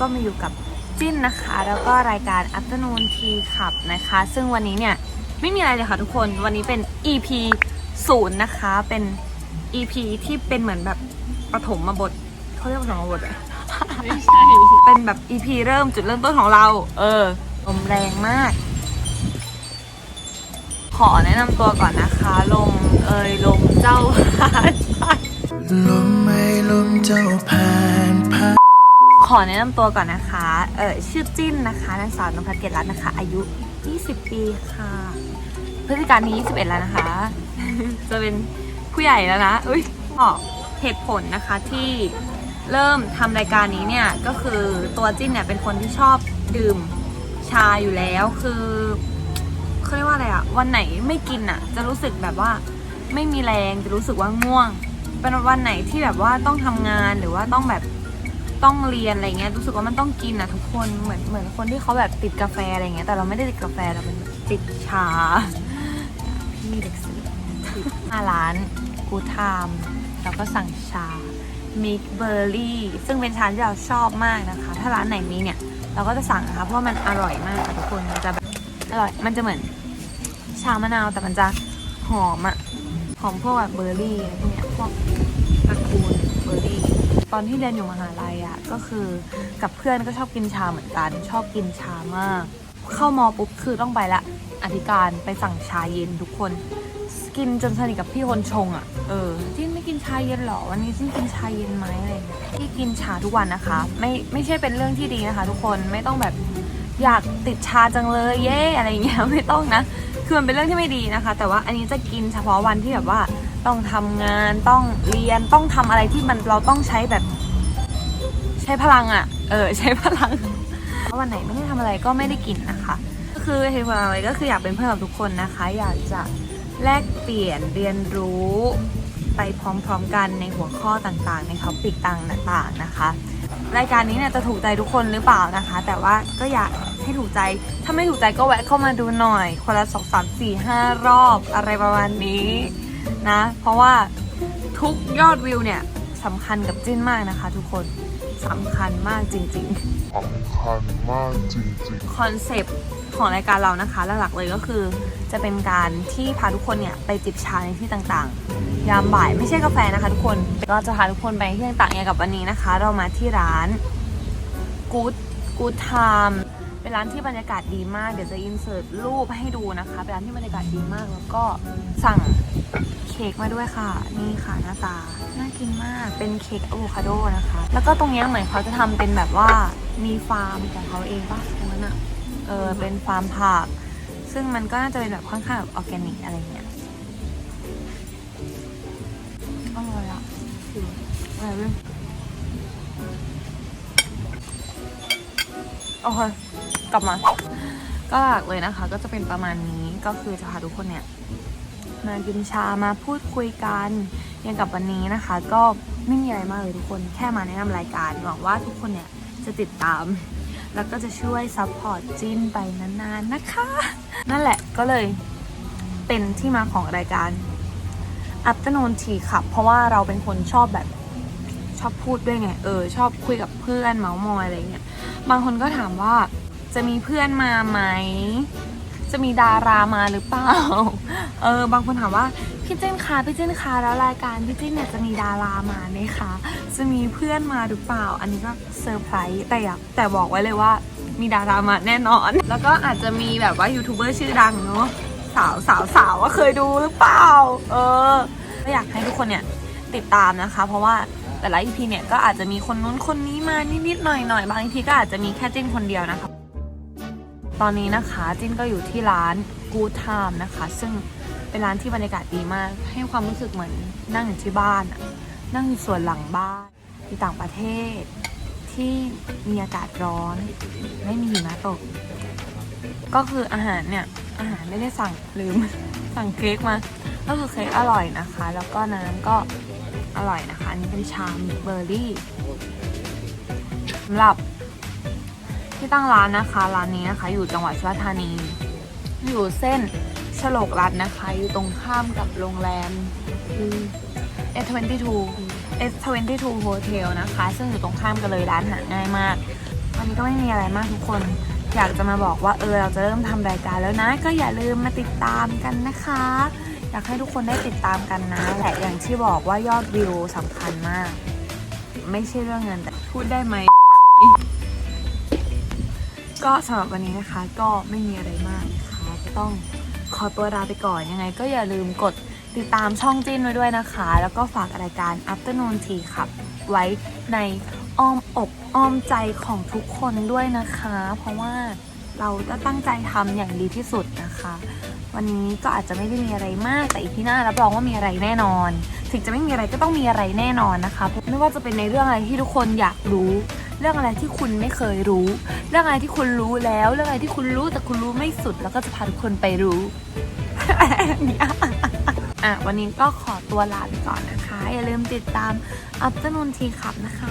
ก็มาอยู่กับจิ้นนะคะ แล้วก็รายการ Afternoon Tea ขับนะคะ ซึ่งวันนี้เนี่ยไม่มีอะไรเลยค่ะทุกคนวันนี้เป็น EP ศูนย์นะคะเป็น EP ที่เป็นเหมือนแบบปฐมบทเขาเรียกว่าปฐมบทอะไม่ใช่ เป็นแบบ EP เริ่มจุดเริ่มต้นของเรา เออลมแรงมาก ขอแนะนำตัวก่อนนะคะ ลมเอยลมเจ้าลมไม่ลมเจ้าผ่านผ่าน ขอแนะนำตัวก่อนนะคะ เออชื่อจิ้นนะคะนางสาวนภัสเกตรัตน์นะคะ อายุ 20 ปีค่ะ พฤติการนี้ 21 แล้วนะคะ จะเป็นผู้ใหญ่แล้วนะ อุ้ยบอกเหตุผลนะคะที่เริ่มทำรายการนี้เนี่ย ก็คือตัวจิ้นเนี่ยเป็นคนที่ชอบดื่มชาอยู่แล้วคือเขาเรียกว่าอะไรอะวันไหนไม่กินอะจะรู้สึกแบบว่าไม่มีแรงจะรู้สึกว่าง่วง เป็นวันไหนที่แบบว่าต้องทำงานหรือว่าต้องแบบ ต้องเรียนอะไรเงี้ยรู้สึกว่ามันต้องกินอะทุกคนเหมือนเหมือนคนที่เขาแบบติดกาแฟอะไรเงี้ยแต่เราไม่ได้ติดกาแฟเราเป็นติดชาพี่เด็กสืหน้าร้านกูทามเราก็สั่งชามิกเบอร์รี่ซึ่งเป็นชาที่เราชอบมากนะคะ ถ้าร้านไหนมีเนี่ย เราก็จะสั่งนะคะเพราะมันอร่อยมากค่ะทุกคนมันจะแบบอร่อยมันจะเหมือนชามะนาวแต่มันจะหอมอะหอมพวกแบบเบอร์รี่อะไรพวกเนี้ยพวกตระกูลเบอร์รี่ ตอนที่เรียนอยู่มหาลัยอะก็คือกับเพื่อนก็ชอบกินชาเหมือนกัน ชอบกินชามาก เข้ามอปุ๊บคือต้องไปละอธิการไปสั่งชาเย็นทุกคน กินจนสนิทกับพี่คนชงอะเออจิ้นไม่กินชาเย็นหรอวันนี้จิ้นกินชาเย็นไหมอะไรเงี้ยที่กินชาทุกวันนะคะ ไม่ไม่ใช่เป็นเรื่องที่ดีนะคะ ทุกคนไม่ต้องแบบอยากติดชาจังเลยเย่อะไรเงี้ยไม่ต้องนะคือมันเป็นเรื่องที่ไม่ดีนะคะ แต่ว่าอันนี้จะกินเฉพาะวันที่แบบว่า ต้องทำงานต้องเรียนต้องทำอะไรที่มันเราต้องใช้แบบ ใช้พลังอะ่ะ เออ ใช้พลังเพราะวันไหนไม่ได้ทำอะไรก็ไม่ได้กินนะคะ ก็คือเหตุผลอะไรก็คืออยากเป็นเพื่อนกับทุกคนนะคะ อยากจะแลกเปลี่ยนเรียนรู้ไปพร้อมๆกันในหัวข้อต่างๆ ในท็อปิกต่างๆนะคะ รายการนี้เนี่ยจะถูกใจทุกคนหรือเปล่านะคะ แต่ว่าก็อยากให้ถูกใจ ถ้าไม่ถูกใจก็แวะเข้ามาดูหน่อย คนละสองสามสี่ห้ารอบอะไรประมาณนี้ นะ เพราะว่าทุกยอดวิวเนี่ยสำคัญกับจิ้นมากนะคะ ทุกคนสำคัญมากจริงสำคัญมากจริงๆคอนเซปต์ของรายการเรานะคะหลักๆเลยก็คือ จะเป็นการที่พาทุกคนเนี่ยไปจิบชาในที่ต่างๆ ยามบ่ายไม่ใช่กาแฟนะคะทุกคนก็จะพาทุกคนไปที่ต่างๆอย่างกับวันนี้นะคะ เรามาที่ร้าน Good Good Time เป็นร้านที่บรรยากาศดีมาก เดี๋ยวจะอินเสิร์ตรูปให้ดูนะคะ เป็นร้านที่บรรยากาศดีมาก แล้วก็สั่งเค้กมาด้วยค่ะ นี่ค่ะหน้าตา น่ากินมาก เป็นเค้กอะโวคาโดนะคะ แล้วก็ตรงนี้เหมือนเขาจะทำเป็นแบบว่ามีฟาร์มของเขาเองป่ะตรงนั้นอะเออ เป็นฟาร์มผัก ซึ่งมันก็น่าจะเป็นแบบค่อนข้างแบบออร์แกนิกอะไรเงี้ยอร่อยอะอร่อยเลย อเคกลับมา ก็หลักเลยนะคะ ก็จะเป็นประมาณนี้ก็คือจะพาทุกคนเนี่ยมากินชามาพูดคุยกันอย่างกับวันนี้นะคะ ก็ไม่มีอะไรมากเลยทุกคนแค่มาแนะนำรายการหวังว่าทุกคนเนี่ยจะติดตาม แล้วก็จะช่วยซัพพอร์ตจิ้นไปนานๆนะคะ นั่นแหละก็เลยเป็นที่มาของรายการ Afternoon Tea ขับเพราะว่าเราเป็นคนชอบแบบ ชอบพูดด้วยไง เออ ชอบคุยกับเพื่อนเมาส์มอยอะไรเงี้ย บางคนก็ถามว่าจะมีเพื่อนมาไหม จะมีดารามาหรือเปล่า เออ บางคนถามว่าพี่เจนคะพี่เจนคะแล้วรายการพี่เจนเนี่ยจะมีดารามาไหมคะ จะมีเพื่อนมาหรือเปล่า อันนี้ก็เซอร์ไพรส์แต่อยากแต่บอกไว้เลยว่ามีดารามาแน่นอน แล้วก็อาจจะมีแบบว่ายูทูบเบอร์ชื่อดังเนาะสาวสาวสาวว่าเคยดูหรือเปล่า เออก็อยากให้ทุกคนเนี่ยติดตามนะคะ เพราะว่า แต่ละ EP เนี่ยก็อาจจะมีคนนู้นคนนี้มานิดๆหน่อยๆบาง EP ก็อาจจะมีแค่จิ้นคนเดียวนะคะ ตอนนี้นะคะจิ้นก็อยู่ที่ร้าน Good Time นะคะ ซึ่งเป็นร้านที่บรรยากาศดีมาก ให้ความรู้สึกเหมือนนั่งอยู่ที่บ้าน นั่งอยู่ส่วนหลังบ้านที่ต่างประเทศ ที่มีอากาศร้อน ไม่มีหิมะตก ก็คืออาหารเนี่ยอาหารไม่ได้สั่งลืม สั่งเค้กมา ก็คือเค้กอร่อยนะคะ แล้วก็น้ำก็ อร่อยนะคะ อันนี้เป็นชามิกเบอร์รี่สำหรับที่ตั้งร้านนะคะ ร้านนี้นะคะ อยู่จังหวัดสุราษฎร์ธานี อยู่เส้นฉลกรัฐนะคะ อยู่ตรงข้ามกับโรงแรม S22 S22 Hotel นะคะ ซึ่งอยู่ตรงข้ามกันเลยร้านหาง่ายมาก วันนี้ก็ไม่มีอะไรมากทุกคน อยากจะมาบอกว่าเออเราจะเริ่มทำรายการแล้วนะ ก็อย่าลืมมาติดตามกันนะคะ อยากให้ทุกคนได้ติดตามกันนะแหละอย่างที่บอกว่ายอดวิวสำคัญมาก ไม่ใช่เรื่องเงินแต่พูดได้ไหมก็สำหรับวันนี้นะคะ ก็ไม่มีอะไรมากนะคะก็ต้องขอตัวลาไปก่อนยังไง ก็อย่าลืมกดติดตามช่องจิ้นไว้ด้วยนะคะ แล้วก็ฝากรายการ Afternoon Tea ครับ ไว้ในอ้อมอกอ้อมใจของทุกคนด้วยนะคะ เพราะว่า เราจะตั้งใจทำอย่างดีที่สุดนะคะ วันนี้ก็อาจจะไม่ได้มีอะไรมากแต่อีพีหน้ารับรองว่ามีอะไรแน่นอน ถึงจะไม่มีอะไรก็ต้องมีอะไรแน่นอนนะคะ ไม่ว่าจะเป็นในเรื่องอะไรที่ทุกคนอยากรู้ เรื่องอะไรที่คุณไม่เคยรู้ เรื่องอะไรที่คุณรู้แล้ว เรื่องอะไรที่คุณรู้แต่คุณรู้ไม่สุด แล้วก็จะพาทุกคนไปรู้อะวันนี้ก็ขอตัวลาไปก่อนนะคะ อย่าลืมติดตาม Afternoon Tea ขับนะคะ